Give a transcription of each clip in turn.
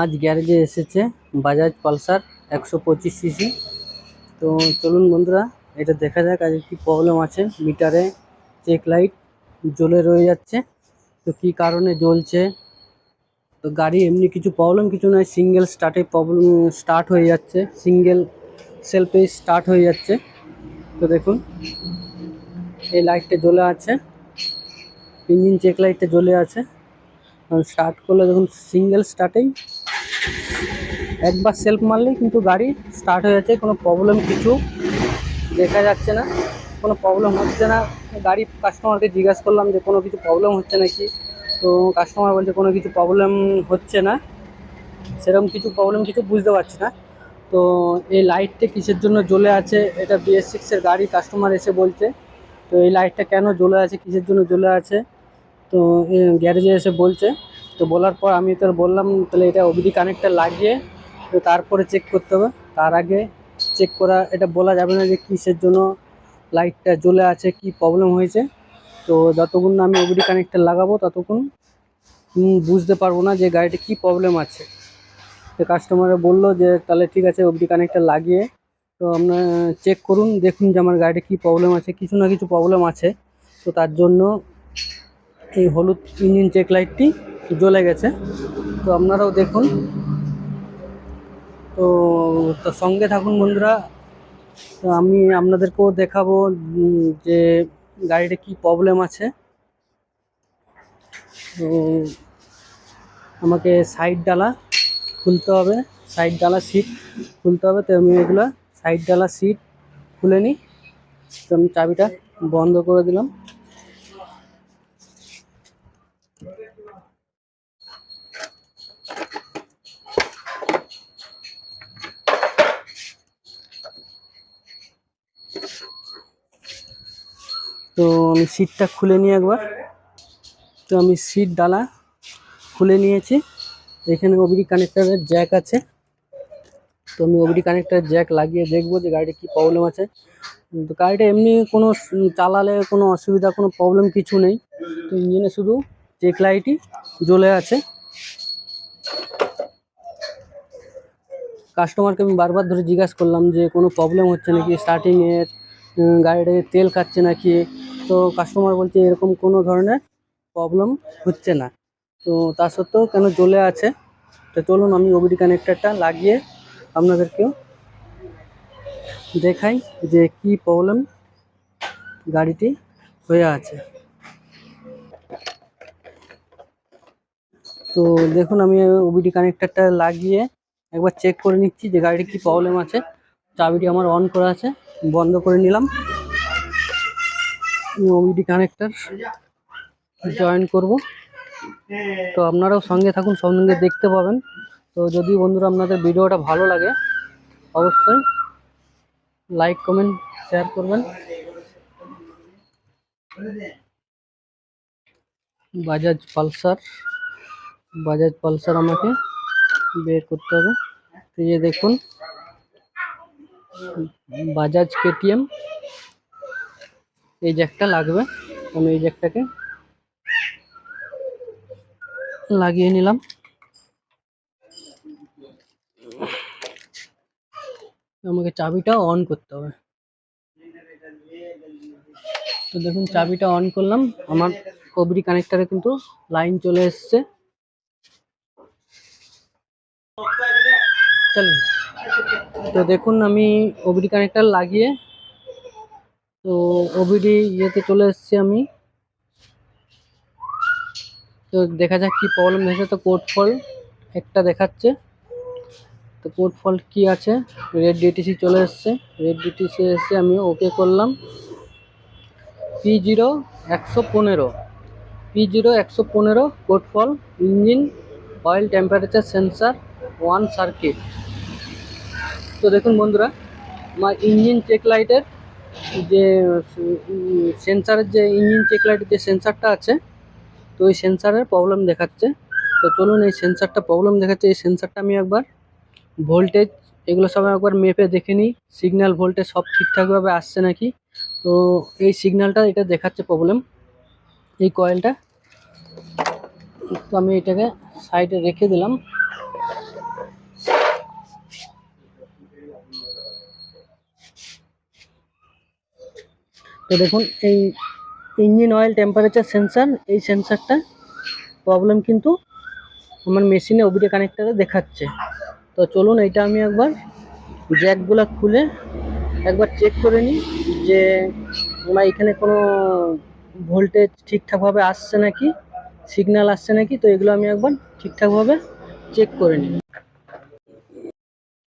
আজ গ্যারেজে এসেছে বাজাজ পালসার একশো পঁচিশ সিসি। তো চলুন বন্ধুরা, এটা দেখা যাক আজ কি প্রবলেম আছে। মিটারে চেক লাইট জ্বলে রয়ে যাচ্ছে। তো কী কারণে জ্বলছে? তো গাড়ি এমনি কিছু প্রবলেম কিছু নয় সিঙ্গেল স্টার্টে প্রবলেম স্টার্ট হয়ে যাচ্ছে। সিঙ্গেল সেলফে স্টার্ট হয়ে যাচ্ছে। তো দেখুন, এই লাইটটা জ্বলে আছে। ইঞ্জিন চেক লাইটটা জ্বলে আছে। স্টার্ট করলে দেখুন সিঙ্গেল স্টার্টেই একবার সেলফ মারলেই কিন্তু গাড়ি স্টার্ট হয়ে যাচ্ছে, কোনো প্রবলেম কিছু দেখা যাচ্ছে না, কোনো প্রবলেম হচ্ছে না। গাড়ি কাস্টমারকে জিজ্ঞাসা করলাম যে কোনো কিছু প্রবলেম হচ্ছে নাকি? তো কাস্টমার বলছে কোনো কিছু প্রবলেম হচ্ছে না, সেরকম কিছু প্রবলেম কিছু বুঝতে পারছি না। তো এই লাইটটা কিসের জন্য জ্বলে আছে? এটা বিএস সিক্সের গাড়ি কাস্টমার এসে বলছে। তো এই লাইটটা কেন জ্বলে আছে, কিসের জন্য জ্বলে আছে? তো গ্যারেজে এসে বলছে। তো বলার পর আমি তো বললাম, তাহলে এটা ওবিডি কানেক্টার লাগিয়ে তো তারপরে চেক করতে হবে। তার আগে চেক করা, এটা বলা যাবে না যে কিসের জন্য লাইটটা জ্বলে আছে, কি প্রবলেম হয়েছে। তো যতক্ষণ না আমি ওবিডি কানেক্টার লাগাবো, ততক্ষণ বুঝতে পারব না যে গাড়িটা কি প্রবলেম আছে। তো কাস্টমারে বলল যে, তাহলে ঠিক আছে ওবিডি কানেক্টার লাগিয়ে, তো আপনার চেক করুন, দেখুন যে আমার গাড়িটা কী প্রবলেম আছে, কিছু না কিছু প্রবলেম আছে। তো তার জন্য এই হলুদ ইঞ্জিন চেক লাইটটি জ্বলে গেছে। তো আপনারাও দেখুন তো সঙ্গে থাকুন বন্ধুরা। তো আমি আপনাদেরকেও দেখাবো যে গাড়িটা কি প্রবলেম আছে। তো আমাকে সাইড ডালা খুলতে হবে সাইড ডালা সিট খুলতে হবে। তো আমি এগুলো সাইড ডালা সিট খুলে নিই। তো আমি চাবিটা বন্ধ করে দিলাম। তো আমি সিটটা খুলে নিই একবার। তো আমি সিট ডালা খুলে নিয়েছি। এখানে ওবিডি কানেক্টারের জ্যাক আছে। তো আমি ওবিডি কানেক্টার জ্যাক লাগিয়ে দেখব যে গাড়িটা কী প্রবলেম আছে। তো গাড়িটা এমনি কোনো চালালে কোনো অসুবিধা, কোনো প্রবলেম কিছু নেই। তো ইঞ্জিনে শুধু চেক লাইটই জ্বলে আছে। কাস্টমারকে আমি বারবার ধরে জিজ্ঞাসা করলাম যে কোনো প্রবলেম হচ্ছে নাকি? স্টার্টিংয়ের গাড়িটায় তেল খাচ্ছে নাকি? তো কাস্টমার বলছে এরকম কোনো ধরনের প্রবলেম হচ্ছে না। তো তা সত্ত্বেও কেন জ্বলে আছে? তো চলুন আমি ওবিডি কানেক্টারটা লাগিয়ে আপনাদেরকেও দেখাই যে কি প্রবলেম গাড়িটি হয়ে আছে। তো দেখুন আমি ওবিডি কানেক্টারটা লাগিয়ে একবার চেক করে নিচ্ছি যে গাড়ির কি প্রবলেম আছে। চাবিটি আমার অন করা আছে। বন্ধ করে নিলাম। ওবিডি কানেক্টার জয়েন করব। তো আপনারাও সঙ্গে থাকুন, সঙ্গে দেখতে পাবেন। তো যদি বন্ধুরা আপনাদের ভিডিওটা ভালো লাগে, অবশ্যই লাইক কমেন্ট শেয়ার করবেন। বাজাজ পালসার বাজাজ পালসার আমাকে বের করতে হবে। দেখুন বাজাজ কেটিএম। এই জ্যাকটা লাগবে। আমি এই জ্যাকটাকে লাগিয়ে নিলাম। আমাকে চাবিটা অন করতে হবে। তো দেখুন, চাবিটা অন করলাম। আমার কবরি কানেক্টারে কিন্তু লাইন চলে এসছে। চলুন। তো দেখুন, আমি ওবিডি কানেক্টার লাগিয়ে, তো ওবিডি ইয়েতে চলে এসেছি আমি। তো দেখা যাক কি প্রবলেম হয়েছে। তো কোড ফল একটা দেখাচ্ছে। তো কোড ফল কি আছে? রেড ডিটিসি চলে এসছে। রেড ডিটিসি এসে আমি ওকে করলাম। পি জিরো একশো পনেরো। পি জিরো একশো পনেরো code fault engine oil temperature sensor one circuit তো দেখুন বন্ধুরা আমার ইঞ্জিন চেক লাইটের যে সেন্সারের যে ইঞ্জিন চেক লাইটের যে সেন্সারটা আছে, তো ওই সেন্সারের প্রবলেম দেখাচ্ছে। তো চলুন এই সেন্সারটা প্রবলেম দেখাচ্ছে। এই সেন্সারটা আমি একবার ভোল্টেজ এগুলো সব একবার মেপে দেখে নিই। সিগন্যাল ভোল্টেজ সব ঠিকঠাকভাবে আসছে নাকি? তো এই সিগন্যালটা এটা দেখাচ্ছে প্রবলেম এই কয়েলটা তো আমি এটাকে সাইডে রেখে দিলাম। তো দেখুন, এই ইঞ্জিন অয়েল টেম্পারেচার সেন্সার এই সেন্সারটা প্রবলেম কিন্তু আমার মেশিনে ওবিডি কানেক্টারে দেখাচ্ছে। তো চলুন এটা আমি একবার জ্যাকগুলো খুলে একবার চেক করে নিই যে আমার এখানে কোনো ভোল্টেজ ঠিকঠাকভাবে আসছে নাকি সিগন্যাল আসছে নাকি, তো এগুলো আমি একবার ঠিকঠাকভাবে চেক করে নিই।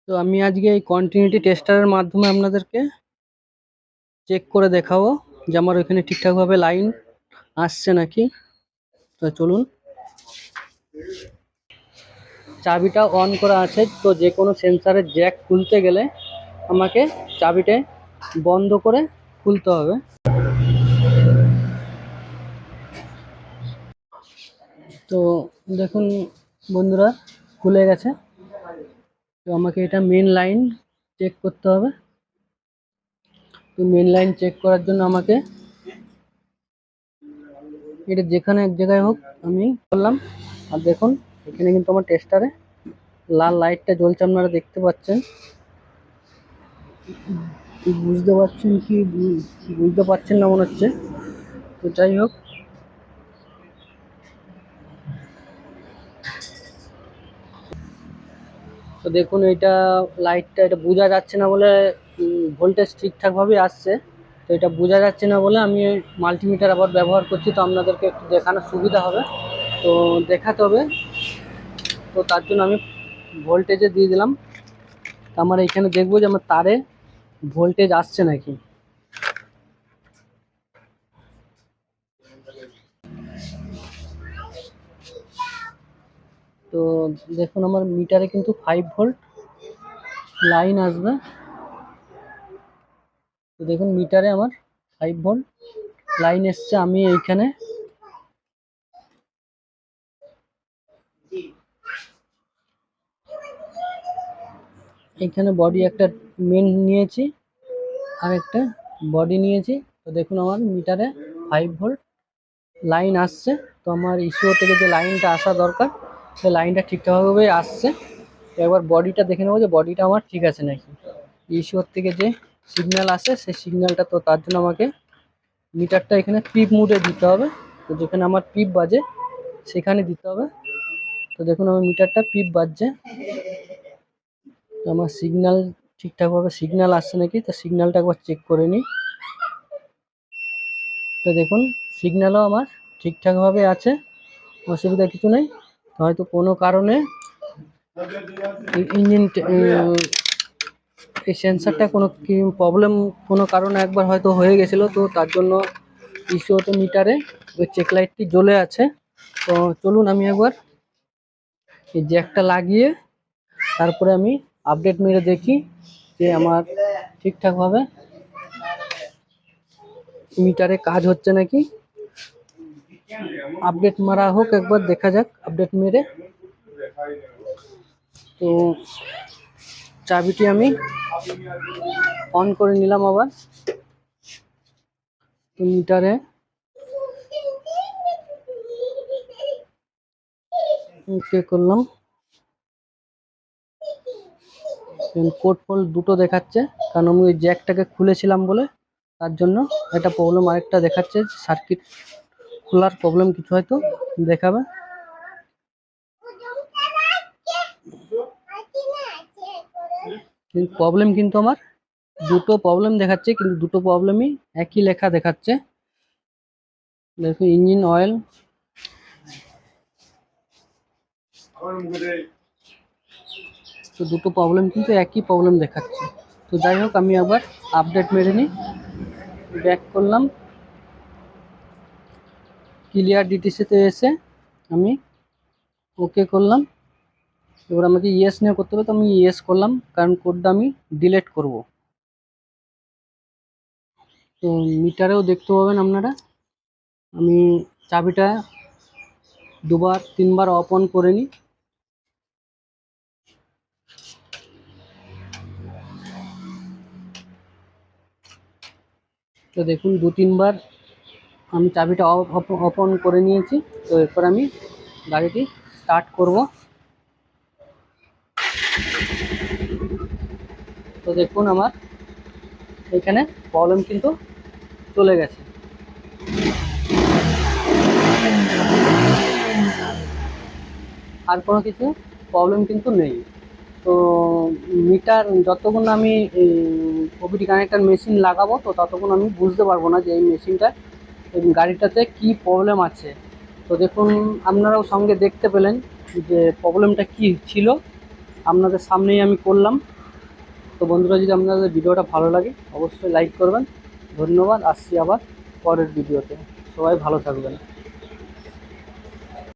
তো আমি আজকে এই কন্টিনিউটি টেস্টারের মাধ্যমে আপনাদেরকে চেক করে দেখাবো যে আমার ওইখানে ঠিকঠাকভাবে লাইন আসছে নাকি। তো চলুন। চাবিটা অন করা আছে, তো যে কোনো সেন্সারের জ্যাক খুলতে গেলে আমাকে চাবিটা বন্ধ করে খুলতে হবে। তো দেখুন বন্ধুরা, খুলে গেছে। তো আমাকে এটা মেন লাইন চেক করতে হবে। তো মেন লাইন চেক করার জন্য আমাকে এটা যেখানে এক জায়গায় হোক আমি করলাম। আর দেখুন, এখানে কিন্তু আমার টেস্টারে লাল লাইটটা জ্বলছে আপনারা দেখতে পাচ্ছেন। বুঝতে পারছেন কি বুঝতে পারছেন না মনে হচ্ছে? তো যাই হোক। তো দেখুন, এটা লাইটটা এটা বোঝা যাচ্ছে না বলে ভোল্টেজ ঠিকঠাকভাবে আসছে। তো এটা বোঝা যাচ্ছে না বলে আমি মাল্টিমিটার আবার ব্যবহার করছি, তো আপনাদেরকে একটু দেখানোর সুবিধা হবে। তো দেখাতে হবে। তো তার জন্য আমি ভোল্টেজে দিয়ে দিলাম। তো আমার এখানে দেখব যে আমার তারে ভোল্টেজ আসছে নাকি। তো দেখুন আমার মিটারে কিন্তু ফাইভ ভোল্ট লাইন আসবে। দেখুন মিটারে আমার ফাইভ ভোল্ট লাইন এসছে, আমি এইখানে। এইখানে বডি একটা মেন নিয়েছি, আর একটা বডি নিয়েছি। তো দেখুন আমার মিটারে ফাইভ ভোল্ট লাইন আসছে। তো আমার ইস্যু থেকে যে লাইনটা আসা দরকার, সেই লাইনটা ঠিকঠাকভাবে আসছে। একবার বডিটা দেখে নেব যে বডিটা আমার ঠিক আছে নাকি। ইস্যুর থেকে যে সিগন্যাল আসে, সেই সিগন্যালটা তো তার জন্য আমাকে মিটারটা এখানে পিপ মুডে দিতে হবে। তো যেখানে আমার পিপ বাজে, সেখানে দিতে হবে। তো দেখুন আমার মিটারটা পিপ বাজছে। আমার সিগন্যাল ঠিকঠাকভাবে সিগন্যাল আসছে নাকি, তো সিগন্যালটা একবার চেক করে নিই। তো দেখুন সিগন্যালও আমার ঠিকঠাকভাবে আছে, অসুবিধা কিছু নেই। হয়তো কোনো কারণে ইঞ্জিন এই সেন্সারটা কোনো প্রবলেম কোনো কারণে একবার হয়তো হয়ে গেছিল, তো তার জন্য ইস্যুতে মিটারে ওই চেক লাইটটি জ্বলে আছে। তো চলুন আমি একবার এই জ্যাকটা লাগিয়ে তারপরে আমি আপডেট মেরে দেখি যে আমার ঠিকঠাকভাবে মিটারে কাজ হচ্ছে নাকি। আপডেট মারা হোক, একবার দেখা যাক আপডেট মেরে। তো চাবিটি আমি অন করে নিলাম আবার। মিটারে। করলাম। কোড দুটো দেখাচ্ছে, কারণ আমি ওই জ্যাকটাকে খুলেছিলাম বলে, তার জন্য একটা প্রবলেম আরেকটা দেখাচ্ছে সার্কিট খোলার প্রবলেম কিছু হয়তো দেখাবে কিন্তু প্রবলেম কিন্তু আমার। দুটো প্রবলেম দেখাচ্ছে, কিন্তু দুটো প্রবলেমই একই লেখা দেখাচ্ছে। দেখুন ইঞ্জিন অয়েল তো দুটো প্রবলেম কিন্তু একই প্রবলেম দেখাচ্ছে। তো যাই হোক, আমি আবার আপডেট মেরে নিই। ব্যাক করলাম। ক্লিয়ার ডিটিসিতে এসে আমি ওকে করলাম। এবার আমাকে ইয়েস নিয়ে করতে হবে, তো আমি ইয়েস করলাম, কারণ কোডটা আমি ডিলেট করব। তো মিটারেও দেখতে পাবেন আপনারা, আমি চাবিটা দুবার, তিনবার অফ অন করে নিই। তো দেখুন, দু, তিনবার আমি চাবিটা ওপেন করে নিয়েছি, তো এরপর আমি গাড়িটি স্টার্ট করব। তো দেখুন আমার, এখানে প্রবলেম কিন্তু চলে গেছে। আর কোনো কিছু প্রবলেম কিন্তু নেই। তো মিটার যতক্ষণ আমি ওবিডি কানেক্টার মেশিন লাগাবো, তো ততক্ষণ আমি বুঝতে পারব না যে এই মেশিনটা গাড়িটাতে কি প্রবলেম আছে। তো দেখুন, আপনারাও সঙ্গে দেখতে পেলেন যে প্রবলেমটা কি ছিল। আপনাদের সামনেই আমি করলাম। বন্ধুরা, যদি আপনাদের ভিডিওটা ভালো লাগে, অবশ্যই লাইক করবেন। ধন্যবাদ, আসছি আবার পরের ভিডিওতে। সবাই ভালো থাকবেন।